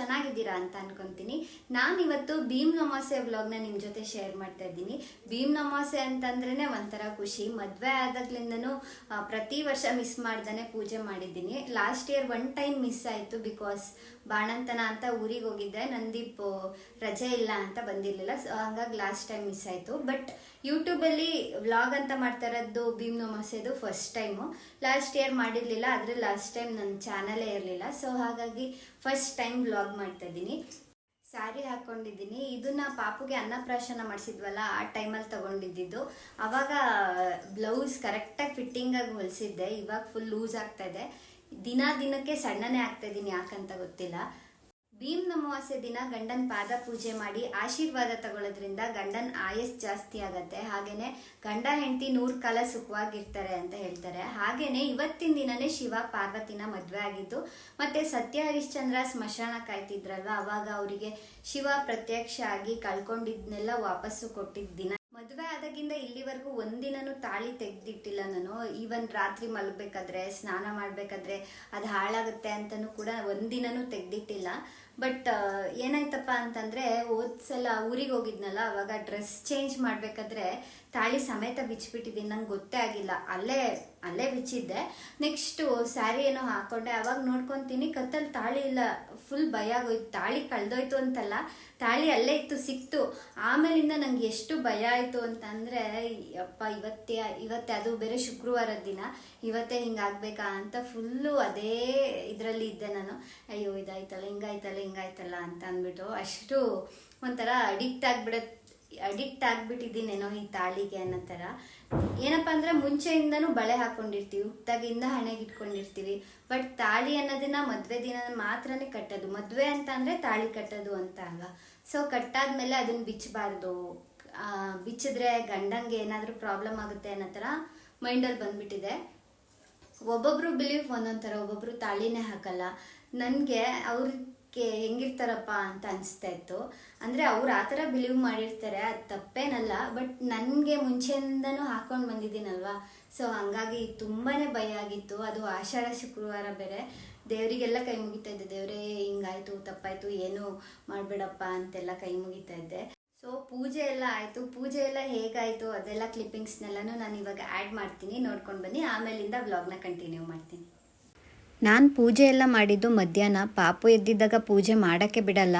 ಚೆನ್ನಾಗಿದ್ದೀರಾ ಅಂತ ಅನ್ಕೊಂತೀನಿ. ನಾನು ಇವತ್ತು ಭೀಮ್ ನಮಾಸೆ ವ್ಲಾಗ್ನ ನಿಮ್ಮ ಜೊತೆ ಶೇರ್ ಮಾಡ್ತಾ ಇದ್ದೀನಿ. ಭೀಮ್ ನಮಾಸೆ ಅಂತಂದ್ರೇ ಒಂಥರ ಖುಷಿ. ಮದುವೆ ಆದಾಗ್ಲಿಂದನೂ ಪ್ರತಿ ವರ್ಷ ಮಿಸ್ ಮಾಡ್ದೇ ಪೂಜೆ ಮಾಡಿದ್ದೀನಿ. Last year one time miss ಆಯಿತು ಬಿಕಾಸ್ ಬಾಣಂತನ ಅಂತ ಊರಿಗೆ ಹೋಗಿದ್ದೆ ನಂದೀಪ್ ರಜೆ ಇಲ್ಲ ಅಂತ ಬಂದಿರಲಿಲ್ಲ. ಸೊ ಹಂಗಾಗಿ ಲಾಸ್ಟ್ ಟೈಮ್ ಮಿಸ್ ಆಯಿತು. ಬಟ್ ಯೂಟ್ಯೂಬಲ್ಲಿ ವ್ಲಾಗ್ ಅಂತ ಮಾಡ್ತಾ ಇರೋದು ಭೀಮ್ ನೋಮಾಸೆದು ಫಸ್ಟ್ ಟೈಮು ಲಾಸ್ಟ್ ಇಯರ್ ಮಾಡಿರಲಿಲ್ಲ, ಆದರೆ ಲಾಸ್ಟ್ ಟೈಮ್ ನನ್ನ ಚಾನಲೇ ಇರಲಿಲ್ಲ. ಸೊ ಹಾಗಾಗಿ ಫಸ್ಟ್ ಟೈಮ್ ವ್ಲಾಗ್ ಮಾಡ್ತಾ ಇದ್ದೀನಿ. ಸ್ಯಾರಿ ಹಾಕ್ಕೊಂಡಿದ್ದೀನಿ ಇದನ್ನ ಪಾಪುಗೆ ಅನ್ನಪ್ರಾಶನ ಮಾಡಿಸಿದ್ವಲ್ಲ, ಆ ಟೈಮಲ್ಲಿ ತೊಗೊಂಡಿದ್ದು ಅವಾಗ ಬ್ಲೌಸ್ ಕರೆಕ್ಟಾಗಿ ಫಿಟ್ಟಿಂಗಾಗಿ ಹೊಲಿಸಿದ್ದೆ. ಇವಾಗ ಫುಲ್ ಲೂಸ್ ಆಗ್ತಾ ಇದೆ. ದಿನ ದಿನಕ್ಕೆ ಸಣ್ಣನೇ ಆಗ್ತಾ ಇದ್ದೀನಿ ಯಾಕಂತ ಗೊತ್ತಿಲ್ಲ. ಭೀಮ್ ನಮವಾಸ್ಯ ದಿನ ಗಂಡನ ಪಾದ ಪೂಜೆ ಮಾಡಿ ಆಶೀರ್ವಾದ ತಗೊಳ್ಳೋದ್ರಿಂದ ಗಂಡನ ಆಯಸ್ ಜಾಸ್ತಿ ಆಗತ್ತೆ. ಹಾಗೇನೆ ಗಂಡ ಹೆಂಡತಿ ನೂರ್ ಕಾಲ ಸುಖವಾಗಿರ್ತಾರೆ ಅಂತ ಹೇಳ್ತಾರೆ. ಹಾಗೇನೆ ಇವತ್ತಿನ ದಿನನೇ ಶಿವ ಪಾರ್ವತಿನ ಮದುವೆ ಆಗಿದ್ದು, ಮತ್ತೆ ಸತ್ಯ ಹರಿಶ್ಚಂದ್ರ ಸ್ಮಶಾನ ಕಾಯ್ತಿದ್ರಲ್ವ, ಅವಾಗ ಅವರಿಗೆ ಶಿವ ಪ್ರತ್ಯಕ್ಷ ಆಗಿ ಕಳ್ಕೊಂಡಿದ್ನೆಲ್ಲ ವಾಪಸ್ಸು ಕೊಟ್ಟಿದ್ದ ದಿನ ಮದುವೆ ಆದಾಗಿಂದ ಇಲ್ಲಿವರೆಗೂ ಒಂದಿನನೂ ತಾಳಿ ತೆಗೆದಿಟ್ಟಿಲ್ಲ ನಾನು. ಈವನ್ ರಾತ್ರಿ ಮಲಗಬೇಕಾದ್ರೆ, ಸ್ನಾನ ಮಾಡಬೇಕಾದ್ರೆ ಅದು ಹಾಳಾಗುತ್ತೆ ಅಂತಲೂ ಕೂಡ ಒಂದಿನೂ ತೆಗ್ದಿಟ್ಟಿಲ್ಲ. ಬಟ್ ಏನಾಯ್ತಪ್ಪ ಅಂತಂದ್ರೆ ಹೋದ್ ಸಲ ಊರಿಗೆ ಹೋಗಿದ್ನಲ್ಲ, ಅವಾಗ ಡ್ರೆಸ್ ಚೇಂಜ್ ಮಾಡಬೇಕಾದ್ರೆ ತಾಳಿ ಸಮೇತ ಬಿಚ್ಚಿಬಿಟ್ಟಿದ್ದೀನಿ, ನಂಗೆ ಗೊತ್ತೇ ಆಗಿಲ್ಲ. ಅಲ್ಲೇ ಅಲ್ಲೇ ಬಿಚ್ಚಿದ್ದೆ. ನೆಕ್ಸ್ಟು ಸ್ಯಾರಿ ಏನೋ ಹಾಕೊಂಡೆ, ಅವಾಗ ನೋಡ್ಕೊತೀನಿ ಕತ್ತಲ್ಲಿ ತಾಳಿ ಇಲ್ಲ. ಫುಲ್ ಭಯ ಆಗೋಯ್ತು. ತಾಳಿ ಕಳ್ದೋಯ್ತು ಅಂತಲ್ಲ, ತಾಳಿ ಅಲ್ಲೇ ಇತ್ತು, ಸಿಕ್ತು. ಆಮೇಲಿಂದ ನಂಗೆ ಎಷ್ಟು ಭಯ ಆಯಿತು ಅಂತಂದರೆ ಅಪ್ಪ ಇವತ್ತೇ ಇವತ್ತೇ, ಅದು ಬೇರೆ ಶುಕ್ರವಾರದ ದಿನ. ಇವತ್ತೇ ಹಿಂಗಾಗಬೇಕಾ ಅಂತ ಫುಲ್ಲು ಅದೇ ಇದರಲ್ಲಿ ಇದ್ದೆ ನಾನು. ಅಯ್ಯೋ, ಇದಾಯ್ತಲ್ಲ, ಹಿಂಗಾಯ್ತಲ್ಲ ಹಿಂಗಾಯ್ತಲ್ಲ ಅಂತ ಅಂದ್ಬಿಟ್ಟು ಅಷ್ಟು ಒಂಥರ ಅಡಿಕ್ಟ್ ಆಗಿಬಿಡತ್ತೆ ಅಡಿಕ್ಟ್ ಆಗ್ಬಿಟ್ಟಿದ್ದೀನೇನೋ ಈ ತಾಳಿಗೆ ಅನ್ನೋ ಥರ. ಏನಪ್ಪ ಅಂದರೆ ಮುಂಚೆಯಿಂದನೂ ಬಳೆ ಹಾಕೊಂಡಿರ್ತೀವಿ ಹುಟ್ಟಾಗಿಂದ ಹಣೆಗೆ ಇಟ್ಕೊಂಡಿರ್ತೀವಿ ಬಟ್ ತಾಳಿ ಅನ್ನೋದನ್ನ ಮದುವೆ ದಿನ ಮಾತ್ರನೇ ಕಟ್ಟೋದು. ಮದುವೆ ಅಂತ ಅಂದರೆ ತಾಳಿ ಕಟ್ಟೋದು ಅಂತ ಅಲ್ವಾ? ಸೊ ಕಟ್ಟಾದ್ಮೇಲೆ ಅದನ್ನ ಬಿಚ್ಚಬಾರ್ದು. ಬಿಚ್ಚಿದ್ರೆ ಗಂಡಂಗೆ ಏನಾದರೂ ಪ್ರಾಬ್ಲಮ್ ಆಗುತ್ತೆ ಅನ್ನೋ ಥರ ಮೈಂಡಲ್ಲಿ ಬಂದ್ಬಿಟ್ಟಿದೆ. ಒಬ್ಬೊಬ್ರು ಬಿಲೀಫ್ ಒಂದೊಂದು ಥರ, ಒಬ್ಬೊಬ್ರು ತಾಳಿನೇ ಹಾಕಲ್ಲ. ನನಗೆ ಅವ್ರಿಗೆ ಹೆಂಗಿರ್ತಾರಪ್ಪ ಅಂತ ಅನಿಸ್ತಾ ಇತ್ತು. ಅಂದರೆ ಅವ್ರು ಆ ಥರ ಬಿಲೀವ್ ಮಾಡಿರ್ತಾರೆ, ಅದು ತಪ್ಪೇನಲ್ಲ, ಬಟ್ ನನಗೆ ಮುಂಚೆಯಿಂದನೂ ಹಾಕ್ಕೊಂಡು ಬಂದಿದ್ದೀನಲ್ವಾ? ಸೊ ಹಂಗಾಗಿ ತುಂಬಾ ಭಯ ಆಗಿತ್ತು. ಅದು ಆಷಾಢ ಶುಕ್ರವಾರ ಬೇರೆ. ದೇವರಿಗೆಲ್ಲ ಕೈ ಮುಗಿತಾ ಇದ್ದೆ. ದೇವರೇ, ಹಿಂಗಾಯಿತು, ತಪ್ಪಾಯ್ತು, ಏನು ಮಾಡಬೇಡಪ್ಪ ಅಂತೆಲ್ಲ ಕೈ ಮುಗಿತಾ ಇದ್ದೆ. ಸೊ ಪೂಜೆ ಎಲ್ಲ ಆಯಿತು. ಪೂಜೆ ಎಲ್ಲ ಹೇಗಾಯಿತು? ಅದೆಲ್ಲ ಕ್ಲಿಪ್ಪಿಂಗ್ಸ್ನೆಲ್ಲನೂ ನಾನು ಇವಾಗ ಆ್ಯಡ್ ಮಾಡ್ತೀನಿ. ನೋಡ್ಕೊಂಡು ಬನ್ನಿ. ಆಮೇಲಿಂದ ವ್ಲಾಗ್ನ ಕಂಟಿನ್ಯೂ ಮಾಡ್ತೀನಿ. ನಾನು ಪೂಜೆ ಎಲ್ಲ ಮಾಡಿದ್ದು ಮಧ್ಯಾಹ್ನ. ಪಾಪು ಎದ್ದಿದ್ದಾಗ ಪೂಜೆ ಮಾಡೋಕ್ಕೆ ಬಿಡಲ್ಲ.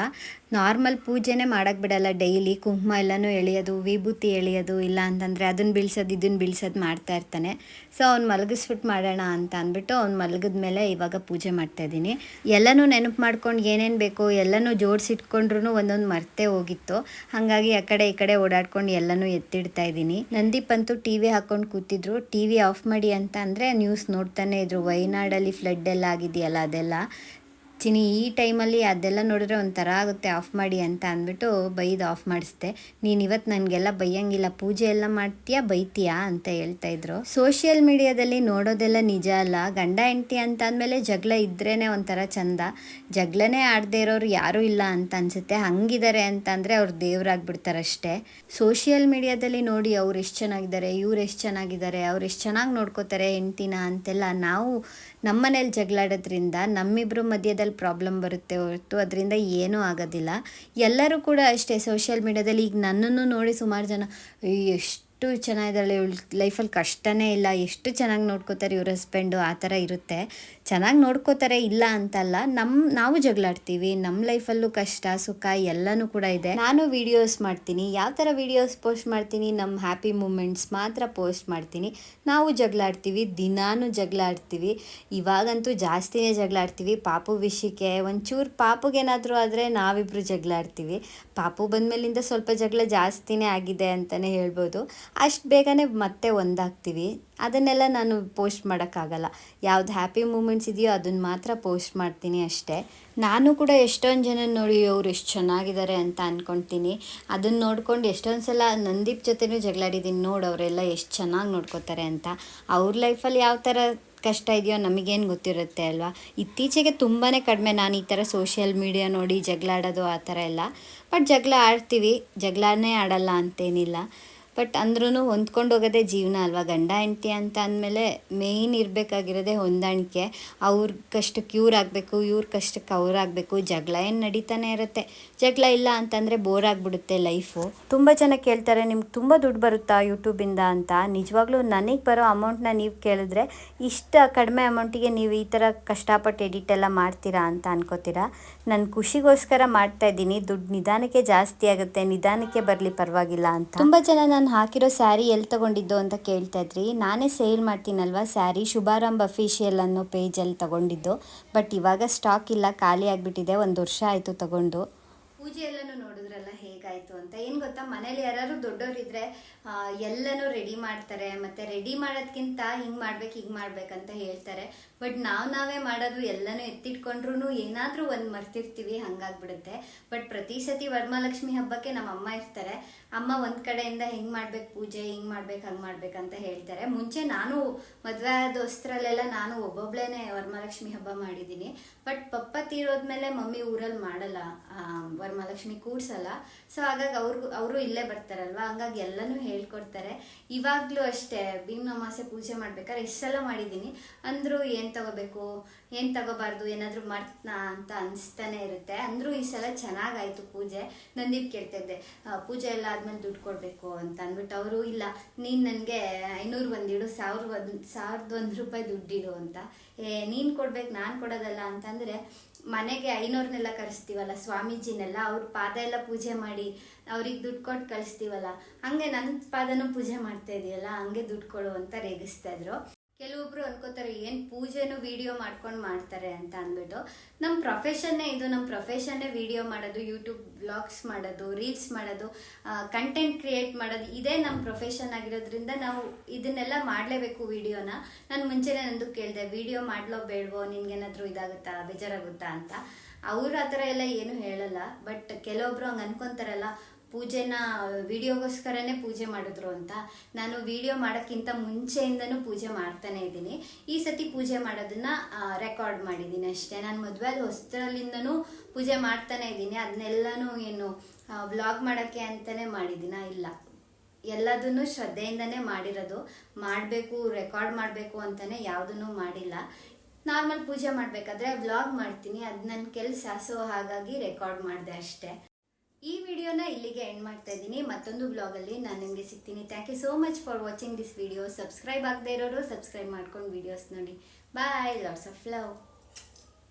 ನಾರ್ಮಲ್ ಪೂಜೆನೇ ಮಾಡೋಕ್ಕೆ ಬಿಡಲ್ಲ. ಡೈಲಿ ಕುಂಕುಮ ಎಲ್ಲನೂ ಎಳೆಯೋದು, ವಿಭೂತಿ ಎಳೆಯೋದು, ಇಲ್ಲ ಅಂತಂದರೆ ಅದನ್ನು ಬೀಳ್ಸೋದು ಇದನ್ನು ಬೀಳ್ಸೋದು ಮಾಡ್ತಾ ಇರ್ತಾನೆ. ಸೊ ಅವ್ನು ಮಲಗಿಸ್ಬಿಟ್ಟು ಮಾಡೋಣ ಅಂತ ಅಂದ್ಬಿಟ್ಟು ಅವ್ನು ಮಲಗಿದ ಮೇಲೆ ಇವಾಗ ಪೂಜೆ ಮಾಡ್ತಾ ಇದ್ದೀನಿ. ಎಲ್ಲನೂ ನೆನಪು ಮಾಡ್ಕೊಂಡು ಏನೇನು ಬೇಕು ಎಲ್ಲನೂ ಜೋಡಿಸಿಟ್ಕೊಂಡ್ರು ಒಂದೊಂದು ಮರ್ತೇ ಹೋಗಿತ್ತು. ಹಾಗಾಗಿ ಆ ಕಡೆ ಈ ಕಡೆ ಓಡಾಡ್ಕೊಂಡು ಎಲ್ಲನೂ ಎತ್ತಿಡ್ತಾ ಇದ್ದೀನಿ. ನಂದೀಪ್ ಅಂತೂ ಟಿ ವಿ ಹಾಕೊಂಡು ಕೂತಿದ್ರು. ಟಿ ವಿ ಆಫ್ ಮಾಡಿ ಅಂತ ಅಂದರೆ ನ್ಯೂಸ್ ನೋಡ್ತಾನೆ ಇದ್ರು. ವಯನಾಡಲ್ಲಿ ಫ್ಲಡ್ ಎಲ್ಲ ಆಗಿದೆಯಲ್ಲ ಅದೆಲ್ಲ. ಚಿನಿ ಈ ಟೈಮಲ್ಲಿ ಅದೆಲ್ಲ ನೋಡಿದ್ರೆ ಒಂಥರ ಆಗುತ್ತೆ. ಆಫ್ ಮಾಡಿ ಅಂತ ಅಂದ್ಬಿಟ್ಟು ಬೈದು ಆಫ್ ಮಾಡಿಸ್ದೆ. ನೀನು ಇವತ್ತು ನನಗೆಲ್ಲ ಬೈಯಂಗಿಲ್ಲ. ಪೂಜೆ ಎಲ್ಲ ಮಾಡ್ತೀಯಾ? ಬೈತೀಯಾ? ಅಂತ ಹೇಳ್ತಾ ಇದ್ರು. ಸೋಷಿಯಲ್ ಮೀಡಿಯಾದಲ್ಲಿ ನೋಡೋದೆಲ್ಲ ನಿಜ ಅಲ್ಲ. ಗಂಡ, ಹೆಂಡತಿ ಅಂತ ಅಂದಮೇಲೆ ಜಗಳ ಇದ್ರೇನೆ ಒಂಥರ ಚಂದ. ಜಗಳನೇ ಆಡದೇ ಇರೋರು ಯಾರೂ ಇಲ್ಲ ಅಂತ ಅನ್ಸುತ್ತೆ. ಹಂಗಿದ್ದಾರೆ ಅಂತಂದರೆ ಅವ್ರು ದೇವ್ರಾಗ್ಬಿಡ್ತಾರೆ ಅಷ್ಟೇ ಸೋಷಿಯಲ್ ಮೀಡಿಯಾದಲ್ಲಿ ನೋಡಿ ಅವ್ರು ಎಷ್ಟು ಚೆನ್ನಾಗಿದ್ದಾರೆ, ಇವ್ರು ಎಷ್ಟು ಚೆನ್ನಾಗಿದ್ದಾರೆ, ಅವ್ರು ಎಷ್ಟು ಚೆನ್ನಾಗಿ ನೋಡ್ಕೋತಾರೆ ಹೆಂಡ್ತಿನ ಅಂತೆಲ್ಲ ನಾವು ನಮ್ಮನೇಲಿ ಜಗಳಾಡೋದ್ರಿಂದ ನಮ್ಮಿಬ್ಬರು ಮಧ್ಯದಲ್ಲಿ ಪ್ರಾಬ್ಲಮ್ ಬರುತ್ತೆ ಹೊರತು ಅದರಿಂದ ಏನೂ ಆಗೋದಿಲ್ಲ. ಎಲ್ಲರೂ ಕೂಡ ಅಷ್ಟೇ ಸೋಷಿಯಲ್ ಮೀಡ್ಯಾದಲ್ಲಿ ಈಗ ನನ್ನನ್ನು ನೋಡಿ ಸುಮಾರು ಜನ "ಅಯ್ಯೋ, ಎಷ್ಟು ಚೆನ್ನಾಗಿದ್ದಾಳೆ ಇವಳು ಲೈಫಲ್ಲಿ ಕಷ್ಟನೇ ಇಲ್ಲ, ಎಷ್ಟು ಚೆನ್ನಾಗಿ ನೋಡ್ಕೋತಾರೆ ಇವ್ರ ಹಸ್ಬೆಂಡು ಆ ಥರ ಇರುತ್ತೆ. ಚೆನ್ನಾಗಿ ನೋಡ್ಕೋತಾರೆ ಇಲ್ಲ ಅಂತಲ್ಲ ನಮ್ಮ ನಾವು ಜಗಳಾಡ್ತೀವಿ ನಮ್ಮ ಲೈಫಲ್ಲೂ ಕಷ್ಟ, ಸುಖ ಎಲ್ಲನೂ ಕೂಡ ಇದೆ. ನಾನು ವಿಡಿಯೋಸ್ ಮಾಡ್ತೀನಿ, ಯಾವ ಥರ ವಿಡಿಯೋಸ್ ಪೋಸ್ಟ್ ಮಾಡ್ತೀನಿ ನಮ್ಮ ಹ್ಯಾಪಿ ಮೂಮೆಂಟ್ಸ್ ಮಾತ್ರ ಪೋಸ್ಟ್ ಮಾಡ್ತೀನಿ. ನಾವು ಜಗಳಾಡ್ತೀವಿ ದಿನಾನು ಜಗಳಾಡ್ತೀವಿ ಇವಾಗಂತೂ ಜಾಸ್ತಿನೇ ಜಗಳಾಡ್ತೀವಿ ಪಾಪು ವಿಷಯಕ್ಕೆ, ಒಂಚೂರು ಪಾಪುಗೇನಾದರೂ ಆದರೆ ನಾವಿಬ್ಬರು ಜಗಳಾಡ್ತೀವಿ ಪಾಪು ಬಂದಮೇಲಿಂದ ಸ್ವಲ್ಪ ಜಗಳ ಜಾಸ್ತಿನೇ ಆಗಿದೆ ಅಂತಲೇ ಹೇಳ್ಬೋದು. ಅಷ್ಟು ಬೇಗನೆ ಮತ್ತೆ ಒಂದಾಗ್ತೀವಿ. ಅದನ್ನೆಲ್ಲ ನಾನು ಪೋಸ್ಟ್ ಮಾಡೋಕ್ಕಾಗಲ್ಲ. ಯಾವ್ದು ಹ್ಯಾಪಿ ಮೂಮೆಂಟ್ಸ್ ಇದೆಯೋ ಅದನ್ನು ಮಾತ್ರ ಪೋಸ್ಟ್ ಮಾಡ್ತೀನಿ ಅಷ್ಟೇ. ನಾನು ಕೂಡ ಎಷ್ಟೊಂದು ಜನ ನೋಡಿ ಅವ್ರು ಎಷ್ಟು ಚೆನ್ನಾಗಿದ್ದಾರೆ ಅಂತ ಅಂದ್ಕೊಳ್ತೀನಿ ಅದನ್ನು ನೋಡ್ಕೊಂಡು ಎಷ್ಟೊಂದು ಸಲ ನಂದೀಪ್ ಜೊತೆನೂ ಜಗಳಾಡಿದ್ದೀನಿ ನೋಡು ಅವರೆಲ್ಲ ಎಷ್ಟು ಚೆನ್ನಾಗಿ ನೋಡ್ಕೋತಾರೆ ಅಂತ. ಅವ್ರ ಲೈಫಲ್ಲಿ ಯಾವ ಥರ ಕಷ್ಟ ಇದೆಯೋ ನಮಗೇನು ಗೊತ್ತಿರುತ್ತೆ ಅಲ್ವಾ? ಇತ್ತೀಚೆಗೆ ತುಂಬಾ ಕಡಿಮೆ. ನಾನು ಈ ಥರ ಸೋಷಿಯಲ್ ಮೀಡಿಯಾ ನೋಡಿ ಜಗಳಾಡೋದು ಆ ಥರ ಎಲ್ಲ. ಬಟ್ ಜಗಳ ಆಡ್ತೀವಿ. ಜಗಳನೇ ಆಡಲ್ಲ ಅಂತೇನಿಲ್ಲ. ಬಟ್ ಅಂದ್ರೂ ಹೊಂದ್ಕೊಂಡು ಹೋಗೋದೇ ಜೀವನ ಅಲ್ವಾ? ಗಂಡ ಹೆಂಡತಿ ಅಂತ ಅಂದಮೇಲೆ ಮೇಯ್ನ್ ಇರಬೇಕಾಗಿರೋದೇ ಹೊಂದಾಣಿಕೆ. ಅವ್ರ ಕಷ್ಟಕ್ಕೆ ಇವ್ರು ಆಗಬೇಕು ಇವ್ರ ಕಷ್ಟಕ್ಕೆ ಅವ್ರಾಗಬೇಕು ಜಗಳ ಏನು ನಡೀತಾನೆ ಇರುತ್ತೆ. ಜಗಳ ಇಲ್ಲ ಅಂತಂದರೆ ಬೋರ್ ಆಗಿಬಿಡುತ್ತೆ ಲೈಫು ತುಂಬ ಜನ ಕೇಳ್ತಾರೆ ನಿಮ್ಗೆ ತುಂಬ ದುಡ್ಡು ಬರುತ್ತಾ ಯೂಟ್ಯೂಬಿಂದ ಅಂತ? ನಿಜವಾಗ್ಲೂ ನನಗೆ ಬರೋ ಅಮೌಂಟ್ನ ನೀವು ಕೇಳಿದ್ರೆ ಇಷ್ಟ ಕಡಿಮೆ ಅಮೌಂಟಿಗೆ ನೀವು ಈ ಥರ ಕಷ್ಟಪಟ್ಟು ಎಡಿಟ್ ಎಲ್ಲ ಮಾಡ್ತೀರಾ ಅಂತ ಅನ್ಕೋತೀರಾ? ನಾನು ಖುಷಿಗೋಸ್ಕರ ಮಾಡ್ತಾ ಇದ್ದೀನಿ. ದುಡ್ಡು ನಿಧಾನಕ್ಕೆ ಜಾಸ್ತಿ ಆಗುತ್ತೆ. ನಿಧಾನಕ್ಕೆ ಬರಲಿ ಪರವಾಗಿಲ್ಲ ಅಂತ. ತುಂಬ ಜನ ನಾನು ಹಾಕಿರೋ ಸ್ಯಾರಿ ಎಲ್ಲಿ ತೊಗೊಂಡಿದ್ದು ಅಂತ ಕೇಳ್ತಾ ಇದ್ರಿ. ನಾನೇ ಸೇಲ್ ಮಾಡ್ತೀನಲ್ವಾ ಸ್ಯಾರಿ? ಶುಭಾರಂಭ ಅಫಿಷಿಯಲ್ ಅನ್ನೋ ಪೇಜಲ್ಲಿ ತಗೊಂಡಿದ್ದು. ಬಟ್ ಇವಾಗ ಸ್ಟಾಕ್ ಇಲ್ಲ, ಖಾಲಿ ಆಗಿಬಿಟ್ಟಿದೆ, ಒಂದು ವರ್ಷ ಆಯಿತು ತಗೊಂಡು. ಪೂಜೆ ಎಲ್ಲನೂ ನೋಡಿದ್ರಲ್ಲ ಹೇಗಾಯಿತು ಅಂತ? ಏನು ಗೊತ್ತಾ? ಮನೇಲಿ ಯಾರು ದೊಡ್ಡವರಿದ್ರೆ ಎಲ್ಲನೂ ರೆಡಿ ಮಾಡ್ತಾರೆ, ಮತ್ತು ರೆಡಿ ಮಾಡೋದ್ಕಿಂತ ಹಿಂಗೆ ಮಾಡ್ಬೇಕು, ಹಿಂಗೆ ಮಾಡ್ಬೇಕಂತ ಹೇಳ್ತಾರೆ. ಬಟ್ ನಾವು ನಾವೇ ಮಾಡೋದು ಎಲ್ಲನೂ ಎತ್ತಿಟ್ಕೊಂಡ್ರು ಏನಾದರೂ ಒಂದು ಮರ್ತಿರ್ತೀವಿ, ಹಂಗಾಗ್ಬಿಡುತ್ತೆ. ಬಟ್ ಪ್ರತಿ ಸತಿ ವರಮಹಾಲಕ್ಷ್ಮಿ ಹಬ್ಬಕ್ಕೆ ನಮ್ಮ ಅಮ್ಮ ಇರ್ತಾರೆ. ಅಮ್ಮ ಒಂದು ಕಡೆಯಿಂದ ಹೆಂಗೆ ಮಾಡ್ಬೇಕು ಪೂಜೆ, ಹಿಂಗೆ ಮಾಡ್ಬೇಕು, ಹಂಗೆ ಅಂತ ಹೇಳ್ತಾರೆ. ಮುಂಚೆ ನಾನು ಮದುವೆ ದೋಸ್ತರಲ್ಲೆಲ್ಲ ನಾನು ಒಬ್ಬೊಬ್ಳೇನೆ ವರಮಹಾಲಕ್ಷ್ಮಿ ಹಬ್ಬ ಮಾಡಿದ್ದೀನಿ ಬಟ್ ಪಪ್ಪ ತೀರೋದ್ಮೇಲೆ ಮಮ್ಮಿ ಊರಲ್ಲಿ ಮಾಡಲ್ಲ ವರ್ಮಾಲಕ್ಷ್ಮಿ ಕೂಡ್ಸಲ್ಲ. ಸೊ ಹಾಗಾಗಿ ಅವ್ರಿಗೂ, ಅವರು ಇಲ್ಲೇ ಬರ್ತಾರಲ್ವ? ಹಂಗಾಗಿ ಎಲ್ಲನೂ ಹೇಳ್ಕೊಡ್ತಾರೆ. ಇವಾಗಲೂ ಅಷ್ಟೇ, ಭೀಮ್ ಅಮಾಸೆ ಪೂಜೆ ಮಾಡ್ಬೇಕಾದ್ರೆ ಇಷ್ಟೆಲ್ಲ ಮಾಡಿದ್ದೀನಿ ಅಂದರೂ ಏನು ತಗೋಬೇಕು, ಏನು ತಗೋಬಾರ್ದು, ಏನಾದರೂ ಮಾಡ್ತಾ ಅಂತ ಅನಿಸ್ತಾನೆ ಇರುತ್ತೆ. ಅಂದರೂ ಈ ಸಲ ಚೆನ್ನಾಗಾಯಿತು ಪೂಜೆ. ನಂದೀಪ್ ಕೇಳ್ತಿದ್ದೆ ಪೂಜೆ ಎಲ್ಲ ಆದಮೇಲೆ ದುಡ್ಡು ಕೊಡಬೇಕು ಅಂತ ಅಂದ್ಬಿಟ್ಟು ಅವರು, ಇಲ್ಲ, ನೀನು ನನಗೆ ಐನೂರು ಒಂದಿಡು ಸಾವಿರ ಒಂದು, ಸಾವಿರದ ಒಂದು ರೂಪಾಯಿ ದುಡ್ಡಿಡು ಅಂತ. ಏ, ನೀನು ಕೊಡ್ಬೇಕು, ನಾನು ಕೊಡೋದಲ್ಲ ಅಂತಂದರೆ ಮನೆಗೆ ಐನೂರನ್ನೆಲ್ಲ ಕರೆಸ್ತೀವಲ್ಲ, ಸ್ವಾಮೀಜಿನೆಲ್ಲ, ಅವ್ರ ಪಾದ ಎಲ್ಲ ಪೂಜೆ ಮಾಡಿ, ಅವ್ರಿಗೆ ದುಡ್ಡು ಕೊಟ್ಟು ಕಳಿಸ್ತೀವಲ್ಲ, ಹಂಗೆ ನನ್ನ ಪಾದನೂ ಪೂಜೆ ಮಾಡ್ತಾ ಇದೆಯಲ್ಲ, ಹಂಗೆ ದುಡ್ಡು ಕೊಡು ಅಂತ ರೇಗಿಸ್ತಾ ಇದ್ರು. ಕೆಲವೊಬ್ರು ಅನ್ಕೋತಾರೆ, ಏನು ಪೂಜೆನೂ ವಿಡಿಯೋ ಮಾಡ್ಕೊಂಡು ಮಾಡ್ತಾರೆ ಅಂತ ಅಂದ್ಬಿಟ್ಟು. ನಮ್ಮ ಪ್ರೊಫೆಷನ್ನೇ ಇದು ನಮ್ಮ ಪ್ರೊಫೆಷನ್ನೇ ವಿಡಿಯೋ ಮಾಡೋದು ಯೂಟ್ಯೂಬ್ ಬ್ಲಾಗ್ಸ್ ಮಾಡೋದು ರೀಲ್ಸ್ ಮಾಡೋದು ಕಂಟೆಂಟ್ ಕ್ರಿಯೇಟ್ ಮಾಡೋದು, ಇದೇ ನಮ್ಮ ಪ್ರೊಫೆಷನ್ ಆಗಿರೋದ್ರಿಂದ ನಾವು ಇದನ್ನೆಲ್ಲ ಮಾಡಲೇಬೇಕು ವಿಡಿಯೋನ ನಾನು ಮುಂಚೆನೇ ನಂದು ಕೇಳಿದೆ ವಿಡಿಯೋ ಮಾಡ್ಲೋ ಬೇಡವೋ? ನಿನ್ಗೇನಾದರೂ ಇದಾಗುತ್ತಾ? ಬೇಜಾರಾಗುತ್ತಾ? ಅಂತ. ಅವ್ರು ಆ ಥರ ಎಲ್ಲ ಏನು ಹೇಳಲ್ಲ. ಬಟ್ ಕೆಲವೊಬ್ರು ಹಂಗೆ ಅನ್ಕೊಂತಾರಲ್ಲ ಪೂಜೆನ, ವಿಡಿಯೋಗೋಸ್ಕರನೇ ಪೂಜೆ ಮಾಡಿದ್ರು ಅಂತ. ನಾನು ವಿಡಿಯೋ ಮಾಡೋಕ್ಕಿಂತ ಮುಂಚೆಯಿಂದನೂ ಪೂಜೆ ಮಾಡ್ತಾನೆ ಇದ್ದೀನಿ. ಈ ಸತಿ ಪೂಜೆ ಮಾಡೋದನ್ನ ರೆಕಾರ್ಡ್ ಮಾಡಿದ್ದೀನಿ ಅಷ್ಟೇ. ನಾನು ಮದುವೆ ಆದ ಹೊಸದಲ್ಲಿಂದನೂ ಪೂಜೆ ಮಾಡ್ತಾನೆ ಇದ್ದೀನಿ. ಅದನ್ನೆಲ್ಲನೂ ಏನು ವ್ಲಾಗ್ ಮಾಡೋಕ್ಕೆ ಅಂತಲೇ ಮಾಡಿದ್ದೀನ? ಇಲ್ಲ. ಎಲ್ಲದನ್ನು ಶ್ರದ್ಧೆಯಿಂದನೇ ಮಾಡಿರೋದು. ಮಾಡಬೇಕು ರೆಕಾರ್ಡ್ ಮಾಡಬೇಕು ಅಂತಲೇ ಯಾವುದನ್ನು ಮಾಡಿಲ್ಲ. ನಾರ್ಮಲ್ ಪೂಜೆ ಮಾಡಬೇಕಾದ್ರೆ ವ್ಲಾಗ್ ಮಾಡ್ತೀನಿ. ಅದು ನನ್ನ ಕೆಲಸ. ಸೊ ಹಾಗಾಗಿ ರೆಕಾರ್ಡ್ ಮಾಡಿದೆ ಅಷ್ಟೇ. ಈ ವಿಡಿಯೋನ ಇಲ್ಲಿಗೆ ಎಂಡ್ ಮಾಡ್ತಾ ಇದ್ದೀನಿ. ಮತ್ತೊಂದು ಬ್ಲಾಗಲ್ಲಿ ನಾನು ನಿಮಗೆ ಸಿಗ್ತೀನಿ. Thank you so much for watching this video subscribe ಆಗದೆ ಇರೋರು ಸಬ್ಸ್ಕ್ರೈಬ್ ಮಾಡ್ಕೊಂಡು ವಿಡಿಯೋಸ್ ನೋಡಿ. ಬಾಯ್ ಲಾಟ್ಸ್ ಆಫ್ ಲವ್